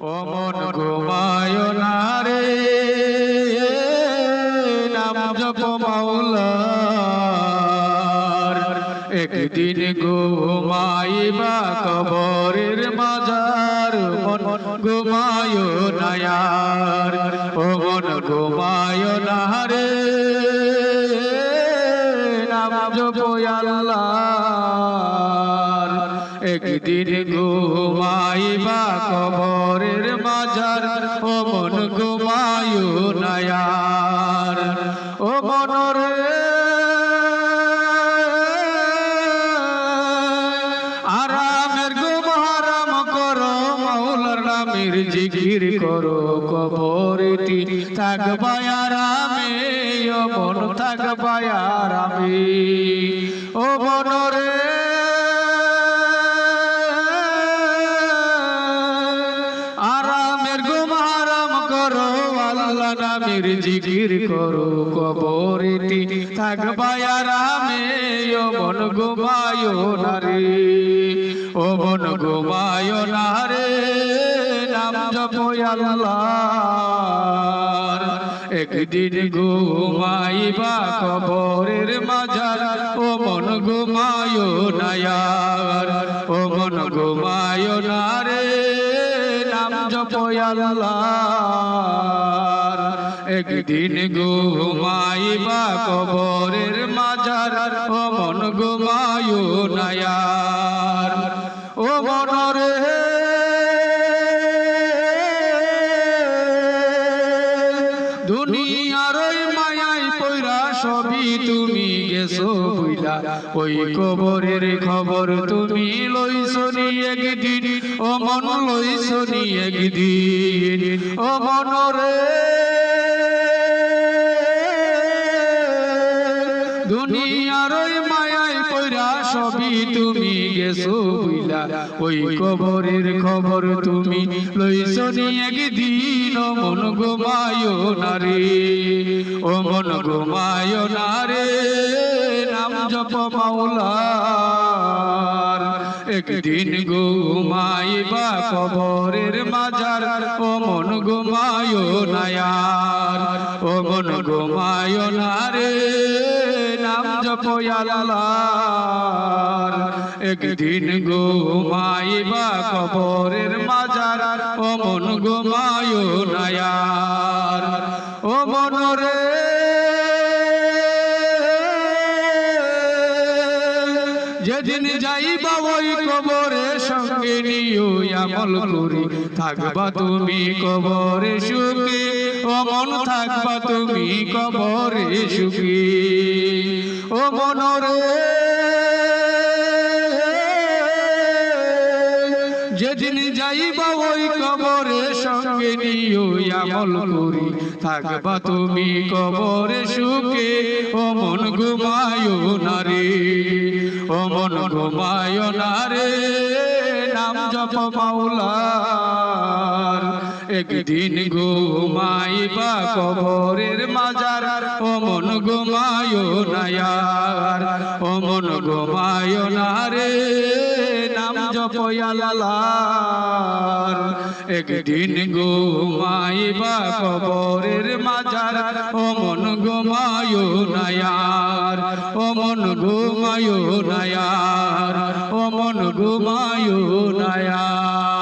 ও মন না রে। নাম জপ মাওলার। একদিন ঘুমাইবা কবরের মাজার। মন ঘুমায় নায়ার ও ঘুমায় না রে। নাম জপ আল্লাহর একদিন ঘুমাইবা কবরের মাজার, ও মন ঘুমায়ু নায়ার ও মনরে আরামের ঘুম হারাম করো, মাওলার নামের জিকির করো কবরেটি থাকবাই আরামে, ও মন থাকবাই আরামে। ও মনরে নামের জিকির করো, কবরেটি থাকবাই আরামে, ও মন ঘুমায় না রে ও মন ঘুমায় না নাম জপ একদিন ঘুমাইবা কবরের মাজার, ও মন ঘুমায় নায়ার, ও মন ঘুমায় না একদিন ঘুমাইবা কবরের মাজার, ও মন ঘুমায় নায়ার ও মনরে দুনিয়ার মায়াই পয়রা সবই তুমি। ওই কবরের খবর তুমি লইছো নি একদিন ও মন লইছো নি একদিন। ও মনরে দুনিয়ার ওই মায়াই পয়রা সবই তুমি গেছো বুইলা। ওই কবরের খবর তুমি লইছো নি একদিন। মন ঘুমায় না রে, ও মন না রে। নাম জপ মাওলার, একদিন ঘুমাইবা কবরের মাজার। ও মন ঘুমায় নায়ার ও মন ঘুমায় না রে। নাম জপ আল্লাহর একদিন ঘুমাইবা কবরের মাজার, ও মন নায়ার ও মনরে। যেদিন যাইবা ওই কবরে সঙ্গে নিও আমল করি। থাকবা তুমি কবরে সুখী, ও মন থাকবা তুমি কবরে সুখী। ও মনরে যেদিন যাইবা ওই কবরে সঙ্গে নিও আমল করি। থাকবা তুমি কবরে সুখে। ও মন ঘুমায় না রে। ও মন ঘুমায় না রে। নাম জপ মাওলার একদিন ঘুমাইবা কবরের মাজার, ও মন ঘুমায় নায়ার ও মন ঘুমায় না রে, নাম জপ আল্লাহর। একদিন ঘুমাইবা কবরের মাজার, ও মন ঘুমায় নায়ার ও মন ঘুমায় নায়ার ও মন ঘুমায় নায়ার